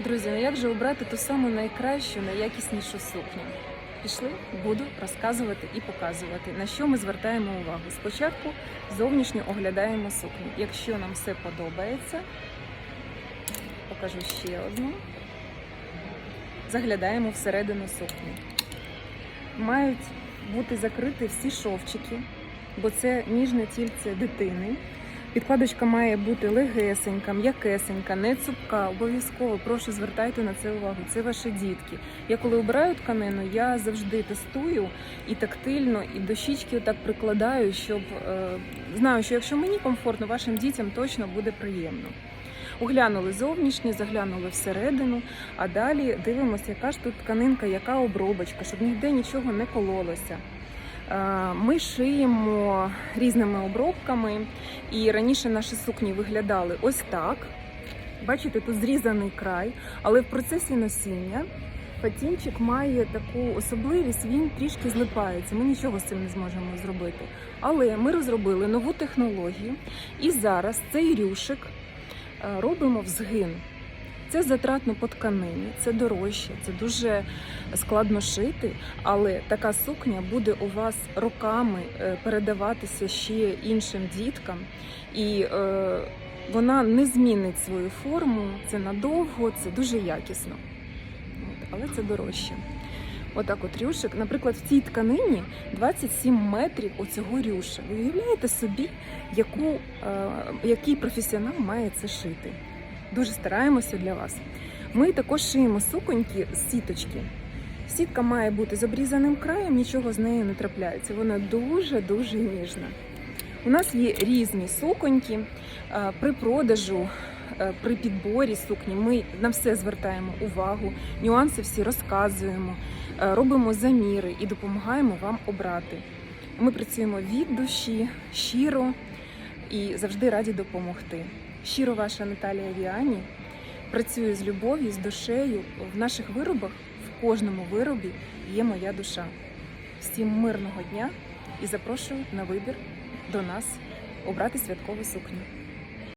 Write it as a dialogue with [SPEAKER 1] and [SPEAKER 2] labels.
[SPEAKER 1] Друзі, ну як же обрати ту саму найкращу, найякіснішу сукню? Пішли, буду розказувати і показувати, на що ми звертаємо увагу. Спочатку зовнішньо оглядаємо сукню. Якщо нам все подобається, покажу ще одну. Заглядаємо всередину сукні. Мають бути закриті всі шовчики, бо це ніжне тільце дитини. Підкладочка має бути легесенька, м'якесенька, не цупка. Обов'язково прошу звертайте на це увагу. Це ваші дітки. Я коли обираю тканину, я завжди тестую і тактильно, і до щічки так прикладаю, щоб е, знаю, що якщо мені комфортно, вашим дітям точно буде приємно. Оглянули зовнішнє, заглянули всередину, а далі дивимося, яка ж тут тканинка, яка обробочка, щоб ніде нічого не кололося. Е, Ми шиємо різними обробками, і раніше наші сукні виглядали ось так. Бачите, тут зрізаний край, але в процесі носіння патінчик має таку особливість, він трішки злипається. Ми нічого з цим не зможемо зробити. Але ми розробили нову технологію, і зараз цей рюшик е, робимо в згин. Це затратно по тканині, це дорожче, це дуже складно шити, але така сукня буде у вас роками е, передаватися ще іншим діткам, і е, вона не змінить свою форму. Це надовго, це дуже якісно. От, але це дорожче. Отак от рюшик. Наприклад, в цій тканині 27 метрів оцього рюша. Ви уявляєте собі, яку, е, який професіонал має це шити? Дуже стараємося для вас. Ми також шиємо суконьки з сіточки. Сітка має бути з обрізаним краєм, нічого з нею не трапляється. Вона дуже-дуже ніжна. У нас є різні суконьки. Е, При продажу, е, при підборі сукні ми на все звертаємо увагу, нюанси всі розказуємо, е, робимо заміри і допомагаємо вам обрати. Ми працюємо від душі, щиро і завжди раді допомогти. Щиро ваша Наталія Віані працює з любов'ю, з душею. В наших виробах, в кожному виробі є моя душа. Всім мирного дня і запрошую на вибір до нас обрати святкову сукню.